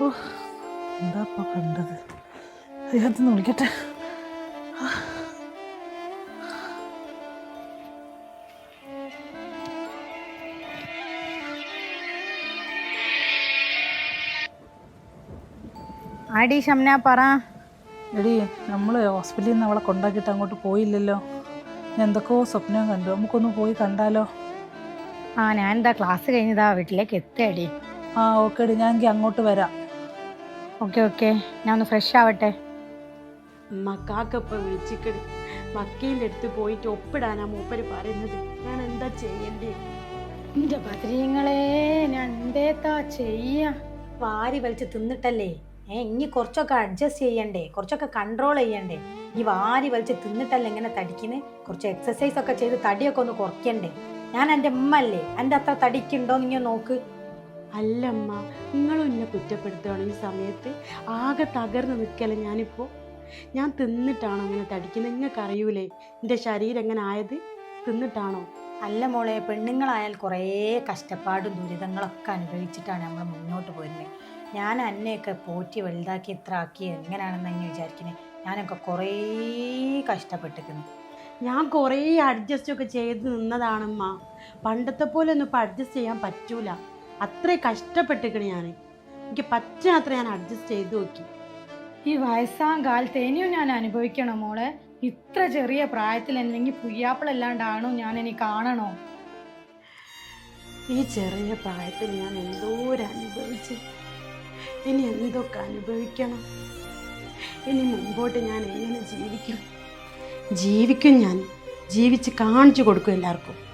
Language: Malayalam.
എന്താ ഇപ്പൊ കണ്ടത്? അദ്ദേഹത്തിന് വിളിക്കട്ടെ. ആടി ഷംന പറ. എടി നമ്മൾ ഹോസ്പിറ്റലിൽ നിന്ന് അവളെ കൊണ്ടാക്കിയിട്ട് അങ്ങോട്ട് പോയില്ലല്ലോ. ഞാൻ എന്തൊക്കെയോ സ്വപ്നം കണ്ടു. നമുക്കൊന്ന് പോയി കണ്ടാലോ? ആ ഞാൻ എന്താ ക്ലാസ് കഴിഞ്ഞതാ? വീട്ടിലേക്ക് എത്തേടി ആ ഓക്കെ എടി ഞാൻ അങ്ങോട്ട് വരാം. Okay okay. ഞാൻ ഒന്ന് ഫ്രഷ് ആവട്ടെ. മക്കാക്കപ്പം വിളിച്ചിക്കട് മക്കീന്റെ അടുത്ത് പോയിട്ട് ഒപ്പിടാനാ മൂപ്പര് പറയുന്നത്. ഞാൻ എന്താ ചെയ്യണ്ടേ? എന്റെ ഭദ്രീങ്ങളെ ഞാൻ എന്തേത്താ ചെയ്യാ? വാരി വലിച്ച് തിന്നിട്ടല്ലേ? ഏ ഇനി കുറച്ചൊക്കെ അഡ്ജസ്റ്റ് ചെയ്യണ്ടേ? കുറച്ചൊക്കെ കൺട്രോൾ ചെയ്യണ്ടേ? ഈ വാരി വലിച്ച് തിന്നിട്ടല്ലേ ഇങ്ങനെ തടിക്കുന്നത് കുറച്ച് എക്സസൈസ് ഒക്കെ ചെയ്ത് തടിയൊക്കെ ഒന്ന് കുറയ്ക്കണ്ടേ? ഞാൻ എന്റെ ഉമ്മ അല്ലേ? എന്റെ അത്ര തടിക്കുണ്ടോ നീ നോക്ക്. അല്ലമ്മ നിങ്ങളും എന്നെ കുറ്റപ്പെടുത്തുകയാണ് ഈ സമയത്ത്. ആകെ തകർന്നു നിൽക്കല്ലേ ഞാനിപ്പോൾ ഞാൻ തിന്നിട്ടാണോ അങ്ങനെ തടിക്കുന്നത്? നിങ്ങൾക്ക് അറിയൂലേ എന്റെ ശരീരം എങ്ങനെ ആയത്? തിന്നിട്ടാണോ? അല്ല മോളെ പെണ്ണുങ്ങളായാൽ കുറേ കഷ്ടപ്പാടും ദുരിതങ്ങളൊക്കെ അനുഭവിച്ചിട്ടാണ് നമ്മൾ മുന്നോട്ട് പോരുന്നത് ഞാൻ അന്നെയൊക്കെ പോറ്റി വലുതാക്കി ഇത്ര ആക്കി എങ്ങനെയാണെന്ന് അങ്ങനെ വിചാരിക്കുന്നത് ഞാനൊക്കെ കുറേ കഷ്ടപ്പെട്ടിരിക്കുന്നു. ഞാൻ കുറേ അഡ്ജസ്റ്റൊക്കെ ചെയ്ത് നിന്നതാണമ്മ. പണ്ടത്തെ പോലെ ഒന്നും ഇപ്പം അഡ്ജസ്റ്റ് ചെയ്യാൻ പറ്റൂല. അത്രേ കഷ്ടപ്പെട്ടിക്കണ് ഞാൻ എനിക്ക് പറ്റാത്ര ഞാൻ അഡ്ജസ്റ്റ് ചെയ്ത് നോക്കി. ഈ വയസ്സാം കാലത്ത് ഇനിയും ഞാൻ അനുഭവിക്കണം മോളെ? ഇത്ര ചെറിയ പ്രായത്തിൽ അല്ലെങ്കിൽ പുയ്യാപ്പിളല്ലാണ്ടാണോ ഞാൻ ഇനി കാണണോ? ഈ ചെറിയ പ്രായത്തിൽ ഞാൻ എന്തോരം അനുഭവിച്ച്. ഇനി എന്തൊക്കെ അനുഭവിക്കണം? ഇനി മുമ്പോട്ട് ഞാൻ എങ്ങനെ ജീവിക്കും? ജീവിക്കും ഞാൻ. ജീവിച്ച് കാണിച്ചു കൊടുക്കും എല്ലാവർക്കും.